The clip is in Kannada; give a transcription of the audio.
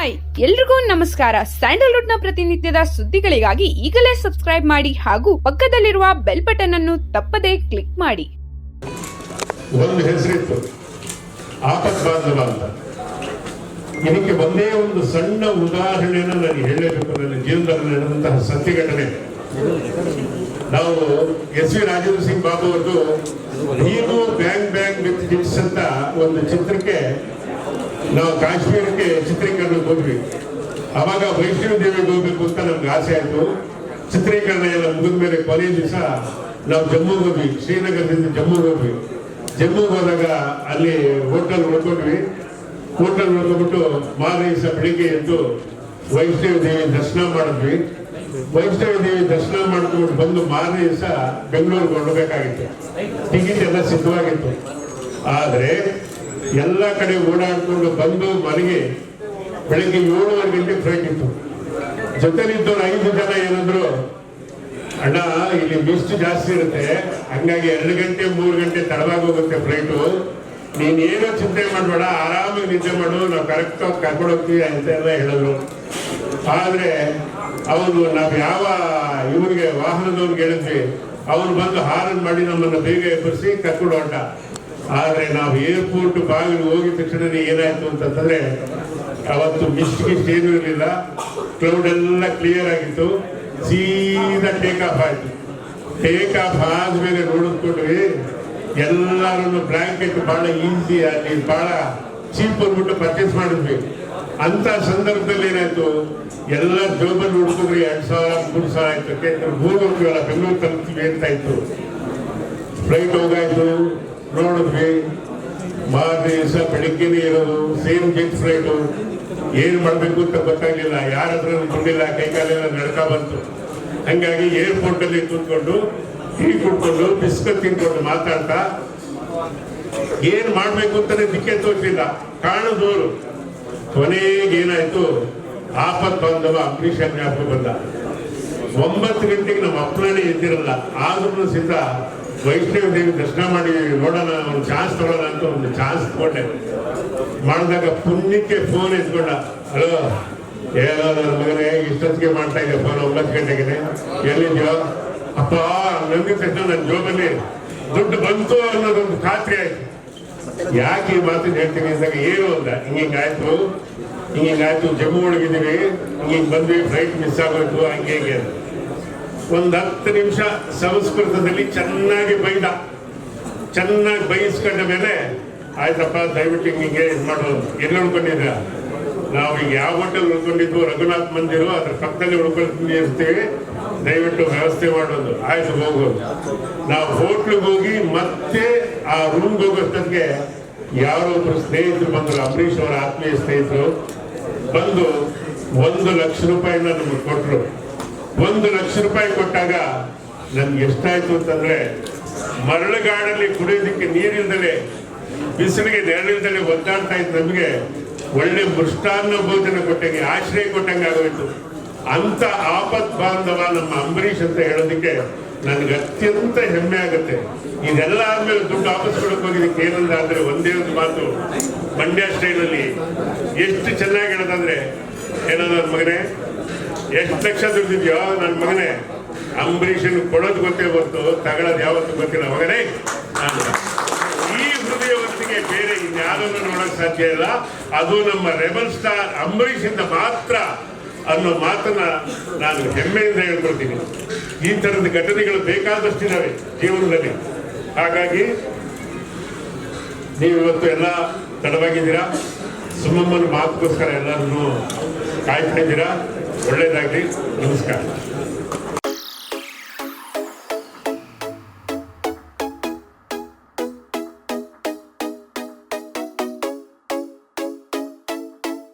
ಹಾಯ್, ಎಲ್ರಿಗೂ ನಮಸ್ಕಾರ. ಸ್ಯಾಂಡಲ್ವುಡ್ನ ಪ್ರತಿನಿತ್ಯದ ಸುದ್ದಿಗಳಿಗಾಗಿ ಈಗಲೇ ಸಬ್ಸ್ಕ್ರೈಬ್ ಮಾಡಿ ಹಾಗೂ ಪಕ್ಕದಲ್ಲಿರುವ ಬೆಲ್ ಬಟನ್ ಅನ್ನು ತಪ್ಪದೇ ಕ್ಲಿಕ್ ಮಾಡಿ. ಒಂದು ಹೆಸರಿತ್ತು ಆಪತ್ ಅಂತ ಇದಕ್ಕೆ ಒಂದೇ ಒಂದು ಸಣ್ಣ ಉದಾಹರಣೆಯನ್ನು ನಾನು ಹೇಳಬೇಕು. ನನ್ನ ಜೀವನದಲ್ಲಿ ನಡೆದಂತಹ ಸತ್ಯ ಘಟನೆ ನಾವು ಎಸ್ ವಿ ರಾಜೇಂದ್ರ ಸಿಂಗ್ ಬಾಬು ಅವ್ರದ್ದು, ನೀನು ಬ್ಯಾಂಗ್ ಬ್ಯಾಂಗ್ ವಿತ್ ಅಂತ ಒಂದು ಚಿತ್ರಕ್ಕೆ ನಾವು ಕಾಶ್ಮೀರಕ್ಕೆ ಚಿತ್ರೀಕರಣಕ್ಕೆ ಹೋದ್ವಿ. ಅವಾಗ ವೈಷ್ಣವ ದೇವಿಗೆ ಹೋಗ್ಬೇಕು ಅಂತ ನಮ್ಗೆ ಆಸೆ ಆಯಿತು. ಚಿತ್ರೀಕರಣ ಎಲ್ಲ ಮುಗಿದ ಮೇಲೆ ಕೊನೆ ದಿವಸ ನಾವು ಜಮ್ಮುಗೆ ಹೋದ್ವಿ. ಶ್ರೀನಗರದಿಂದ ಜಮ್ಮುಗೆ ಹೋದ್ವಿ. ಜಮ್ಮುಗೆ ಹೋದಾಗ ಅಲ್ಲಿ ಹೋಟೆಲ್ ಉಳ್ಕೊಂಡ್ವಿ. ಹೋಟೆಲ್ ಉಳ್ಕೊಂಡ್ಬಿಟ್ಟು ದಿವಸ ಬೆಳಿಗ್ಗೆ ಎದ್ದು ವೈಷ್ಣವ ದೇವಿ ದರ್ಶನ ಮಾಡಿದ್ವಿ. ವೈಷ್ಣವ ದೇವಿ ದರ್ಶನ ಮಾಡ್ಕೊಂಡು ಬಂದು ಮಾರನೇ ದಿವಸ ಬೆಂಗಳೂರಿಗೆ ಹೊರಡಬೇಕಾಗಿತ್ತು. ಟಿಕೆಟ್ ಎಲ್ಲ ಸಿದ್ಧವಾಗಿತ್ತು. ಆದ್ರೆ ಎಲ್ಲ ಕಡೆ ಓಡಾಡಿಕೊಂಡು ಬಂದು ಮನೆಗೆ ಬೆಳಗ್ಗೆ ಏಳುವರೆ ಗಂಟೆ ಫ್ಲೈಟ್ ಇತ್ತು. ಜೊತೆಲಿದ್ದವ್ರು ಐದು ಜನ ಏನಂದ್ರು, ಅಣ್ಣ, ಇಲ್ಲಿ ಮಿಸ್ಟ್ ಜಾಸ್ತಿ ಇರುತ್ತೆ. ಹಂಗಾಗಿ ಎರಡು ಗಂಟೆ, ಮೂರು ಗಂಟೆ ತಡವಾಗಿ ಹೋಗುತ್ತೆ ಫ್ಲೈಟು ನೀನ್ ಏನೋ ಚಿಂತೆ ಮಾಡಬೇಡ, ಆರಾಮಾಗಿ ನಿದ್ದೆ ಮಾಡು, ನಾವು ಕರೆಕ್ಟಾಗಿ ಕರ್ಕೊಂಡು ಹೋಗ್ತೀವಿ ಅಂತ ಎಲ್ಲ ಹೇಳಿದ್ರು. ಆದ್ರೆ ಅವನು ನಾವು ಯಾವ ಇವರಿಗೆ ವಾಹನದವ್ರಿಗೆ ಹೇಳಿದ್ವಿ ಅವ್ರು ಬಂದು ಹಾರನ್ ಮಾಡಿ ನಮ್ಮನ್ನು ಬೇಗ ಎಬ್ಬರಿಸಿ ಕರ್ಕೊಂಡು ಹೊರಟ. ಆದ್ರೆ ನಾವು ಏರ್ಪೋರ್ಟ್ ಬಾಗಿಲು ಹೋಗಿದ ತಕ್ಷಣನೇ ಏನಾಯ್ತು ಅಂತಂದ್ರೆ ಅವತ್ತು ಮಿಸ್ಟ್ ಏನೂ ಇರಲಿಲ್ಲ. ಕ್ಲೌಡ್ ಎಲ್ಲ ಕ್ಲಿಯರ್ ಆಗಿತ್ತು. ಸೀದಾ ಟೇಕ್ ಆಫ್ ಆಯ್ತು. ಟೇಕ್ ಆಫ್ ಆದ್ಮೇಲೆ ನೋಡಿದ್ಕೊಂಡ್ವಿ ಎಲ್ಲರನ್ನು ಬ್ಲಾಂಕೆಟ್ ಭಾಳ ಈಸಿ ಅಲ್ಲಿ ಭಾಳ ಚೀಪ್ ಅಂದ್ಬಿಟ್ಟು ಪರ್ಚೇಸ್ ಮಾಡಿದ್ವಿ. ಅಂತ ಸಂದರ್ಭದಲ್ಲಿ ಏನಾಯ್ತು? ಎಲ್ಲ ಜೋಬಲ್ಲಿ ಹುಡುಕಿದ್ರಿ ಎರಡ್ ಸಾವಿರ, ಮೂರು ಸಾವಿರ ಆಯ್ತು. ಹೋಗ್ತೀವಲ್ಲ ಬೆಂಗಳೂರು ತಲುಪ್ತೀವಿ ಅಂತ ಇತ್ತು ಫ್ಲೈಟ್ ಹೋಗಾಯ್ತು. ನೋಡಿದ್ವಿ ಮಾರನೇ ದಿವಸ ಬೆಳಿಗ್ಗೆನೇ ಇರೋದು ಸೇಮ್ ಜೆಟ್ ಫ್ಲೈಟು ಏನ್ ಮಾಡಬೇಕು ಅಂತ ಗೊತ್ತಾಗಲಿಲ್ಲ. ಯಾರ ಹತ್ರ ದುಡ್ಡಿಲ್ಲ, ಕೈಕಾಲೆಲ್ಲ ನಡ್ಕ ಬಂತು. ಹಂಗಾಗಿ ಏರ್ಪೋರ್ಟ್ ಅಲ್ಲಿ ಕೂತ್ಕೊಂಡು ಟೀ ಕುಡ್ಕೊಂಡು ಬಿಸ್ಕತ್ ತಿನ್ಕೊಂಡು ಮಾತಾಡ್ತಾ, ಏನು ಮಾಡಬೇಕು ಅಂತಾನೆ ದಿಕ್ಕೆ ತೋರಿಸಿಲ್ಲ. ಕಾಣದೋರು ಕೊನೆಗೆ ಏನಾಯ್ತು? ಆಪತ್ ಬಂದವ ಅಂಬರೀಷ್ ಜ್ಞಾಪಕ ಬಂದ? ಒಂಬತ್ತು ಗಂಟೆಗೆ ನಮ್ಮ ಅಪ್ಪನೇ ಎದ್ದಿರಲ್ಲ. ಆದ್ರೂ ಸಿದ್ಧ ವೈಷ್ಣವ ದೇವಿ ದರ್ಶನ ಮಾಡಿ ನೋಡೋಣ ಒಂದು ಚಾನ್ಸ್ ತಗೊಳ್ಳೋಣ ಅಂತ ಒಂದು ಚಾನ್ಸ್ ತಗೊಂಡೆ ಮಾಡಿದಾಗ ಪುಣ್ಯಕ್ಕೆ ಫೋನ್ ಎತ್ಕೊಂಡ. ಹಲೋ ಏನೋ ನನ್ನ ಇಷ್ಟೊತ್ತಿಗೆ ಮಾಡ್ತಾ ಇದ್ದೆ ಫೋನ್ ಒಂಬತ್ತು ಗಂಟೆಗೆ ಎಲ್ಲಿದ್ಯೋ ಅಪ್ಪ ನಂಗೆ ತಕ್ಷಣ ನನ್ನ ಜೋಬಲ್ಲಿ ದುಡ್ಡು ಬಂತು ಅನ್ನೋದೊಂದು ಖಾತ್ರಿ ಆಯ್ತು. ಯಾಕೆ ಈ ಮಾತು ಹೇಳ್ತೀನಿ ಅಂದಾಗ, ಏನು ಅಂತ ಹಿಂಗೆ ಆಯ್ತು ಜಮ್ಮು ಒಳಗಿದ್ದೀವಿ ಹಿಂಗೆ ಬಂದ್ವಿ ಫ್ಲೈಟ್ ಮಿಸ್ ಆಗೋಯ್ತು, ಹಂಗೆ, ಹಿಂಗೆ. ಒಂದ್ ಹತ್ತು ನಿಮಿಷ ಸಂಸ್ಕೃತದಲ್ಲಿ ಚೆನ್ನಾಗಿ ಬೈದ. ಚೆನ್ನಾಗಿ ಬೈಸ್ಕೊಂಡ ಮೇಲೆ, ಆಯ್ತಪ್ಪ, ದಯವಿಟ್ಟು ಹಿಂಗೆ ಇದು ಮಾಡೋದು ಎಲ್ಲಿ ಉಳ್ಕೊಂಡಿದ್ರ ನಾವು ಈಗ ಯಾವ ಹೋಟೆಲ್ ಉಳ್ಕೊಂಡಿದ್ವು, ರಘುನಾಥ್ ಮಂದಿರು, ಅದ್ರ ಪಕ್ಕದಲ್ಲಿ ಉಳ್ಕೊಂಡಿರ್ತೀವಿ ದಯವಿಟ್ಟು ವ್ಯವಸ್ಥೆ ಮಾಡೋದು. ಆಯ್ತು ಹೋಗೋದು ನಾವು ಹೋಟ್ಲಿಗೆ ಹೋಗಿ ಮತ್ತೆ ಆ ರೂಮ್ಗೆ ಹೋಗೋಷ್ಟಕ್ಕೆ ಯಾರೋ ಒಬ್ರು ಸ್ನೇಹಿತರು ಬಂದರು. ಅಂಬರೀಷ್ ಅವರ ಆತ್ಮೀಯ ಸ್ನೇಹಿತರು. ಬಂದು ಒಂದು ಲಕ್ಷ ರೂಪಾಯಿನ ನಮಗೆ ಕೊಟ್ಟರು ಒಂದು ಲಕ್ಷ ರೂಪಾಯಿ ಕೊಟ್ಟಾಗ ನನ್ಗೆ ಎಷ್ಟಾಯ್ತು ಅಂತಂದ್ರೆ ಮರಳುಗಾಡಲ್ಲಿ ಕುಡಿಯೋದಕ್ಕೆ ನೀರಿಲ್ದಲೆ, ಬಿಸಿಲಿಗೆ ನೆರಳಿಲ್ದಲೆ ಒದ್ದಾಡ್ತಾ ಇದ್ದ ನಮಗೆ ಒಳ್ಳೆ ಮೃಷ್ಟಾನ್ನ ಭೋಜನ ಕೊಟ್ಟಂಗೆ, ಆಶ್ರಯ ಕೊಟ್ಟಂಗೆ ಆಗೋಯ್ತು. ಅಂತ ಆಪತ್ ಬಾಂಧವ ನಮ್ಮ ಅಂಬರೀಷ್ ಅಂತ ಹೇಳೋದಕ್ಕೆ ನನಗೆ ಅತ್ಯಂತ ಹೆಮ್ಮೆ ಆಗುತ್ತೆ. ಇದೆಲ್ಲ ಆದ್ಮೇಲೆ ದುಡ್ಡು ವಾಪಸ್ ಕೊಡಕ್ ಹೋಗಿದ್ದಕ್ಕೆ ಏನಂದ ಅಂದ್ರೆ ಒಂದೇ ಒಂದು ಮಾತು. ಮಂಡ್ಯ ಸ್ಟೈಲಲ್ಲಿ ಎಷ್ಟು ಚೆನ್ನಾಗಿ ಹೇಳೋದಂದ್ರೆ ಏನೋ ನನ್ನ ಮಗನೇ ಎಷ್ಟು ಲಕ್ಷ ದುಡ್ಡಿದ್ಯೋ ನನ್ನ ಮಗನೇ ಅಂಬರೀಷನ್ ಕೊಡೋದು ಗೊತ್ತೇ ಗೊತ್ತು ತಗೊಳ್ಳೋದು ಯಾವತ್ತು ಗೊತ್ತಿಲ್ಲ. ಮಗನೇ. ಈ ಹೃದಯವತ್ತಿಗೆ ಬೇರೆ ಇನ್ಯಾರನ್ನು ನೋಡಕ್ ಸಾಧ್ಯ ಇಲ್ಲ. ಅದು ನಮ್ಮ ರೆಬಲ್ ಸ್ಟಾರ್ ಅಂಬರೀಷ್ ಇಂದ ಮಾತ್ರ ಅನ್ನೋ ಮಾತನ್ನ ನಾನು ಹೆಮ್ಮೆಯಿಂದ ಹೇಳ್ಕೊಳ್ತೀನಿ. ಈ ತರದ ಘಟನೆಗಳು ಬೇಕಾದಷ್ಟಿದಾವೆ ಜೀವನದಲ್ಲಿ. ಹಾಗಾಗಿ, ನೀವು ಇವತ್ತು ಎಲ್ಲ ತಡವಾಗಿದ್ದೀರಾ? ಸುಮ್ಮಮ್ಮನ ಮಾತುಗೋಸ್ಕರ ಎಲ್ಲರನ್ನು ಕಾಯ್ತಾ ಇದ್ದೀರಾ ಒಳ್ಳೇದಾಗ್ಲಿ. ನಮಸ್ಕಾರ.